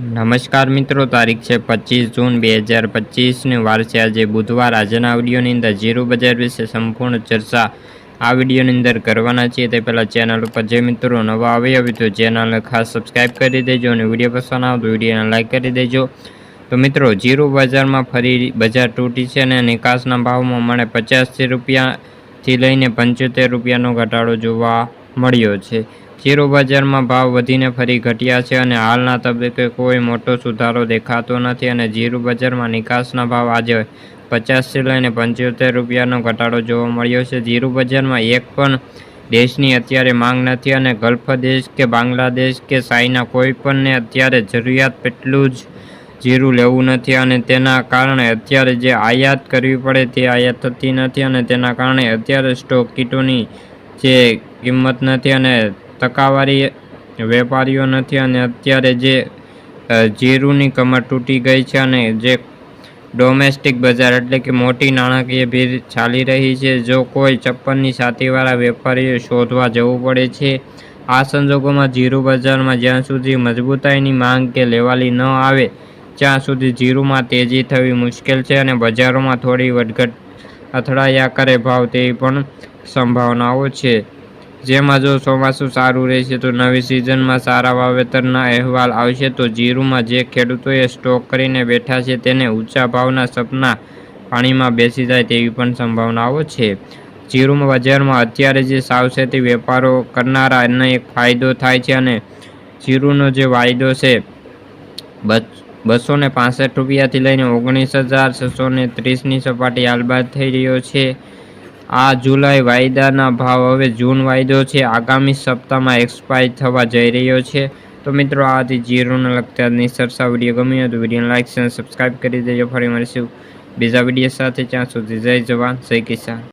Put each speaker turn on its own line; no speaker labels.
નમસ્કાર મિત્રો, તારીખ છે પચીસ જૂન બે હજાર પચીસની વાર છે આજે બુધવાર. આજના વિડીયોની અંદર ઝીરો બજાર વિશે સંપૂર્ણ ચર્ચા આ વિડીયોની અંદર કરવાના છીએ. તે પહેલાં ચેનલ ઉપર જે મિત્રો નવા આવી આવી તો ચેનલને ખાસ સબસ્ક્રાઈબ કરી દેજો અને વીડિયો પસંદ આવે તો વિડીયોને લાઇક કરી દેજો. તો મિત્રો, ઝીરો બજારમાં ફરી બજાર તૂટી છે અને નિકાસના ભાવમાં મને પચાસથી રૂપિયાથી લઈને પંચોતેર રૂપિયાનો ઘટાડો જોવા મળ્યો છે. જીરો બજારમાં ભાવ વધીને ફરી ઘટ્યા છે અને હાલના તબક્કે કોઈ મોટો સુધારો દેખાતો નથી અને જીરું બજારમાં નિકાસના ભાવ આજે પચાસથી લઈને પંચોતેર રૂપિયાનો ઘટાડો જોવા મળ્યો છે. જીરું બજારમાં એક પણ દેશની અત્યારે માંગ નથી અને ગલ્ફ દેશ કે બાંગ્લાદેશ કે સાઈના કોઈ પણને અત્યારે જરૂરિયાત એટલું જ જીરું લેવું નથી અને તેના કારણે અત્યારે જે આયાત કરવી પડે તે આયાત થતી નથી અને તેના કારણે અત્યારે સ્ટોક કીટોની જે કિંમત નથી અને ટકાવારી વેપારીઓ નથી અને અત્યારે જે જીરુની કમર તૂટી ગઈ છે અને જે ડોમેસ્ટિક બજાર એટલે કે મોટી નાણાકીય ભીડ ચાલી રહી છે, જો કોઈ ચપ્પનની છાતીવાળા વેપારીઓ શોધવા જવું પડે છે, આ સંજોગોમાં જીરું બજારમાં જ્યાં સુધી મજબૂતાઈની માંગ કે લેવાલી ન આવે, ત્યાં સુધી જીરુમાં તેજી થવી મુશ્કેલ છે અને બજારોમાં થોડી વધઘટ અથડાયા કરે ભાવ તેવી પણ સંભાવનાઓ છે. જેમાં જો ચોમાસું સારું રહેશે તો નવી સિઝનમાં સારા વાવેતરના અહેવાલ આવશે, તો જીરુમાં જે ખેડૂતોએ સ્ટોક કરીને બેઠા છે તેને ઊંચા ભાવના સપના પાણીમાં બેસી જાય તેવી પણ સંભાવનાઓ છે. જીરુમાં બજારમાં અત્યારે જે સાવચેતી વેપારો કરનારાને એક ફાયદો થાય છે અને જીરુનો જે વાયદો છે બસો ને પાસઠ રૂપિયાથી લઈને ઓગણીસ હજાર છસો ને ત્રીસની સપાટી હાલબાદ થઈ રહ્યો છે. આ જુલાઈ વાયદાના ભાવ હવે જૂન વાયદો છે. આગામી સપ્તાહમાં એક્સપાયર થવા જઈ રહ્યો છે. તો મિત્રો, આ હતી જીરોને લગતા નિસરસા સરસા વીડિયો. ગમ્યો તો વિડીયોને લાઈક અને સબસ્ક્રાઈબ કરી દેજો. ફરી મળીશું બીજા વીડિયો સાથે. ત્યાં સુધી જય જવાન, જય કિસાન.